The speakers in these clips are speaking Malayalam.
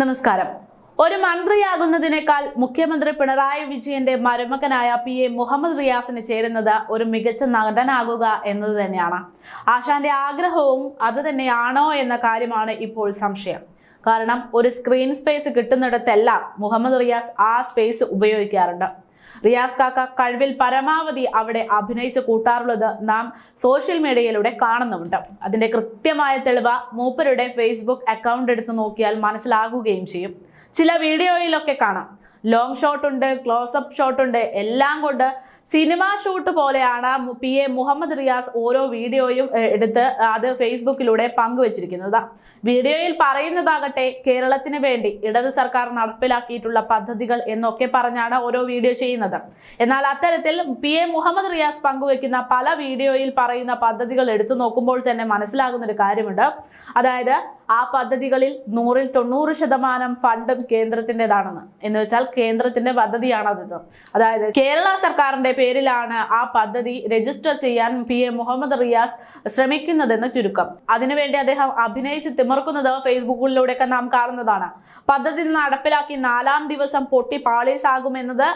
നമസ്കാരം. ഒരു മന്ത്രിയാകുന്നതിനേക്കാൾ മുഖ്യമന്ത്രി പിണറായി വിജയന്റെ മരുമകനായ പി എ മുഹമ്മദ് റിയാസിന് ചേരുന്നത് ഒരു മികച്ച നടനാകുക എന്നത് തന്നെയാണ്. ആശാന്റെ ആഗ്രഹവും അത് തന്നെയാണോ എന്ന കാര്യമാണ് ഇപ്പോൾ സംശയം. കാരണം ഒരു സ്ക്രീൻ സ്പേസ് കിട്ടുന്നിടത്തെല്ലാം മുഹമ്മദ് റിയാസ് ആ സ്പേസ് ഉപയോഗിക്കാറുണ്ട്. റിയാസ് കാക്ക കഴിവിൽ പരമാവധി അവിടെ അഭിനയിച്ച് കൂട്ടാറുള്ളത് നാം സോഷ്യൽ മീഡിയയിലൂടെ കാണുന്നുമുണ്ട്. അതിന്റെ കൃത്യമായ തെളിവ് മൂപ്പരുടെ ഫേസ്ബുക്ക് അക്കൗണ്ട് എടുത്ത് നോക്കിയാൽ മനസ്സിലാകുകയും ചെയ്യും. ചില വീഡിയോയിലൊക്കെ കാണാം. ലോങ് ഷോട്ടുണ്ട് ക്ലോസപ്പ് ഷോട്ടുണ്ട് എല്ലാം കൊണ്ട് സിനിമ ഷൂട്ട് പോലെയാണ് പി എ മുഹമ്മദ് റിയാസ് ഓരോ വീഡിയോയും എടുത്ത് അത് ഫേസ്ബുക്കിലൂടെ പങ്കുവച്ചിരിക്കുന്നത്. വീഡിയോയിൽ പറയുന്നതാകട്ടെ കേരളത്തിന് വേണ്ടി ഇടത് സർക്കാർ നടപ്പിലാക്കിയിട്ടുള്ള പദ്ധതികൾ എന്നൊക്കെ പറഞ്ഞാണ് ഓരോ വീഡിയോ ചെയ്യുന്നത്. എന്നാൽ അത്തരത്തിൽ പി എ മുഹമ്മദ് റിയാസ് പങ്കുവെക്കുന്ന പല വീഡിയോയിൽ പറയുന്ന പദ്ധതികൾ എടുത്തു നോക്കുമ്പോൾ തന്നെ മനസ്സിലാകുന്ന ഒരു കാര്യമുണ്ട്. അതായത് ആ പദ്ധതികളിൽ നൂറിൽ തൊണ്ണൂറ് ശതമാനം ഫണ്ടും കേന്ദ്രത്തിന്റെതാണെന്ന്. എന്ന് വെച്ചാൽ കേന്ദ്രത്തിന്റെ പദ്ധതിയാണ് അതെന്ന് അതായത് കേരള സർക്കാരിന്റെ പേരിലാണ് ആ പദ്ധതി രജിസ്റ്റർ ചെയ്യാൻ പി എ മുഹമ്മദ് റിയാസ് ശ്രമിക്കുന്നതെന്ന് ചുരുക്കം. അതിനുവേണ്ടി അദ്ദേഹം അഭിനയിച്ച് തിമർക്കുന്നത് ഫേസ്ബുക്കിലൂടെയൊക്കെ നാം കാണുന്നതാണ്. പദ്ധതി നടപ്പിലാക്കി നാലാം ദിവസം പൊട്ടി പാളീസാകുമെന്നത്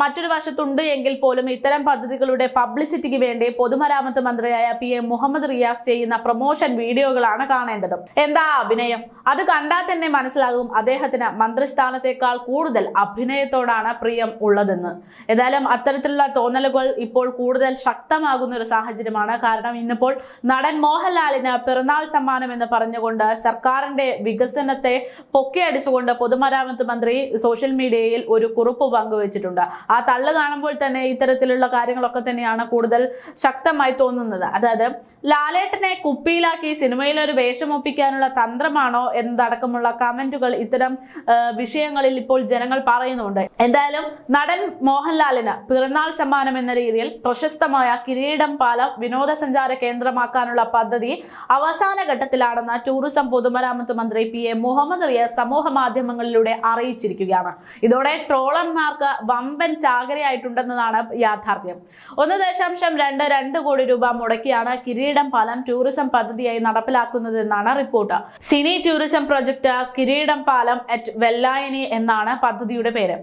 മറ്റൊരു വശത്തുണ്ട് എങ്കിൽ പോലും ഇത്തരം പദ്ധതികളുടെ പബ്ലിസിറ്റിക്ക് വേണ്ടി പൊതുമരാമത്ത് മന്ത്രിയായ പി എ മുഹമ്മദ് റിയാസ് ചെയ്യുന്ന പ്രൊമോഷൻ വീഡിയോകളാണ് കാണേണ്ടത്. എന്താ അഭിനയം? അത് കണ്ടാൽ തന്നെ മനസ്സിലാകും അദ്ദേഹത്തിന് മന്ത്രിസ്ഥാനത്തേക്കാൾ കൂടുതൽ അഭിനയത്തോടാണ് പ്രിയം ഉള്ളതെന്ന്. ഏതായാലും അത്തരത്തിലുള്ള തോന്നലുകൾ ഇപ്പോൾ കൂടുതൽ ശക്തമാകുന്ന ഒരു സാഹചര്യമാണ്. കാരണം ഇന്നിപ്പോൾ നടൻ മോഹൻലാലിന് പിറന്നാൾ സമ്മാനം എന്ന് പറഞ്ഞുകൊണ്ട് സർക്കാരിന്റെ വികസനത്തെ പൊക്കിയടിച്ചുകൊണ്ട് പൊതുമരാമത്ത് മന്ത്രി സോഷ്യൽ മീഡിയയിൽ ഒരു കുറിപ്പ് പങ്കുവച്ചിട്ടുണ്ട്. ആ തള്ള് കാണുമ്പോൾ തന്നെ ഇത്തരത്തിലുള്ള കാര്യങ്ങളൊക്കെ തന്നെയാണ് കൂടുതൽ ശക്തമായി തോന്നുന്നത്. അതായത് ലാലേട്ടനെ കുപ്പിയിലാക്കി സിനിമയിൽ ഒരു വേഷമൊപ്പിക്കാനുള്ള തന്ത്രമാണോ എന്നതടക്കമുള്ള കമന്റുകൾ ഇത്തരം വിഷയങ്ങളിൽ ഇപ്പോൾ ജനങ്ങൾ പറയുന്നുണ്ട്. എന്തായാലും നടൻ മോഹൻലാലിന് പിറന്നാൾ സമ്മാനം എന്ന രീതിയിൽ പ്രശസ്തമായ കിരീടം പാലം വിനോദസഞ്ചാര കേന്ദ്രമാക്കാനുള്ള പദ്ധതി അവസാന ഘട്ടത്തിലാണെന്ന് ടൂറിസം പൊതുമരാമത്ത് മന്ത്രി പി എ മുഹമ്മദ് റിയ സമൂഹ മാധ്യമങ്ങളിലൂടെ അറിയിച്ചിരിക്കുകയാണ്. ഇതോടെ ട്രോളർമാർക്ക് വമ്പൻ ചാകരയായിട്ടുണ്ടെന്നതാണ് യാഥാർത്ഥ്യം. ഒന്ന് ദശാംശം രണ്ട് രണ്ട് കോടി രൂപ മുടക്കിയാണ് കിരീടം പാലം ടൂറിസം പദ്ധതിയായി നടപ്പിലാക്കുന്നതെന്നാണ് report. Cine tourism project Kireedam Palam at വെല്ലായനി എന്നാണ് പദ്ധതിയുടെ പേര്.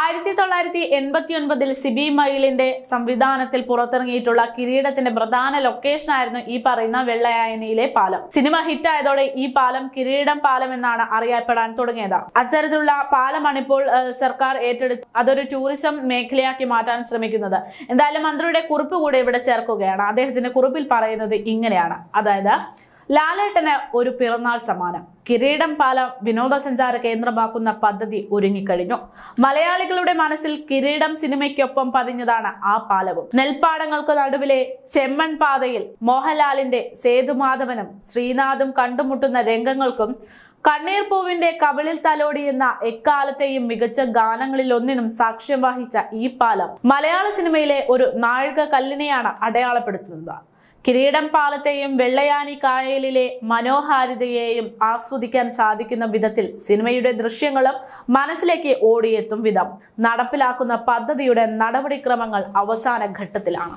ആയിരത്തി തൊള്ളായിരത്തി എൺപത്തി ഒൻപതിൽ സിബി മയിലിന്റെ സംവിധാനത്തിൽ പുറത്തിറങ്ങിയിട്ടുള്ള കിരീടത്തിന്റെ പ്രധാന ലൊക്കേഷൻ ആയിരുന്നു ഈ പറയുന്ന വെള്ളയായനിയിലെ പാലം. സിനിമ ഹിറ്റായതോടെ ഈ പാലം കിരീടം പാലം എന്നാണ് അറിയപ്പെടാൻ തുടങ്ങിയത്. അത്തരത്തിലുള്ള പാലമാണ് ഇപ്പോൾ സർക്കാർ ഏറ്റെടുത്ത് അതൊരു ടൂറിസം മേഖലയാക്കി മാറ്റാൻ ശ്രമിക്കുന്നത്. എന്തായാലും മന്ത്രിയുടെ കുറിപ്പ് കൂടെ ഇവിടെ ചേർക്കുകയാണ്. അദ്ദേഹത്തിന്റെ കുറിപ്പിൽ പറയുന്നത് ഇങ്ങനെയാണ്. അതായത് ലാലേട്ടന് ഒരു പിറന്നാൾ സമ്മാനം. കിരീടം പാലം വിനോദസഞ്ചാര കേന്ദ്രമാക്കുന്ന പദ്ധതി ഒരുങ്ങിക്കഴിഞ്ഞു. മലയാളികളുടെ മനസ്സിൽ കിരീടം സിനിമയ്ക്കൊപ്പം പതിഞ്ഞതാണ് ആ പാലവും. നെൽപ്പാടങ്ങൾക്ക് നടുവിലെ ചെമ്മൺ പാതയിൽ മോഹൻലാലിന്റെ സേതുമാധവനും ശ്രീനാഥും കണ്ടുമുട്ടുന്ന രംഗങ്ങൾക്കും കണ്ണീർ പൂവിന്റെ കവിളിൽ തലോടിയെന്ന എക്കാലത്തെയും മികച്ച ഗാനങ്ങളിൽ ഒന്നിനും സാക്ഷ്യം വഹിച്ച ഈ പാലം മലയാള സിനിമയിലെ ഒരു നാഴിക കല്ലിനെയാണ് അടയാളപ്പെടുത്തുന്നത്. കിരീടം പാലത്തെയും വെള്ളയാനി കായലിലെ മനോഹാരിതയെയും ആസ്വദിക്കാൻ സാധിക്കുന്ന വിധത്തിൽ സിനിമയുടെ ദൃശ്യങ്ങളും മനസ്സിലേക്ക് ഓടിയെത്തും വിധം നടപ്പിലാക്കുന്ന പദ്ധതിയുടെ നടപടിക്രമങ്ങൾ അവസാന ഘട്ടത്തിലാണ്.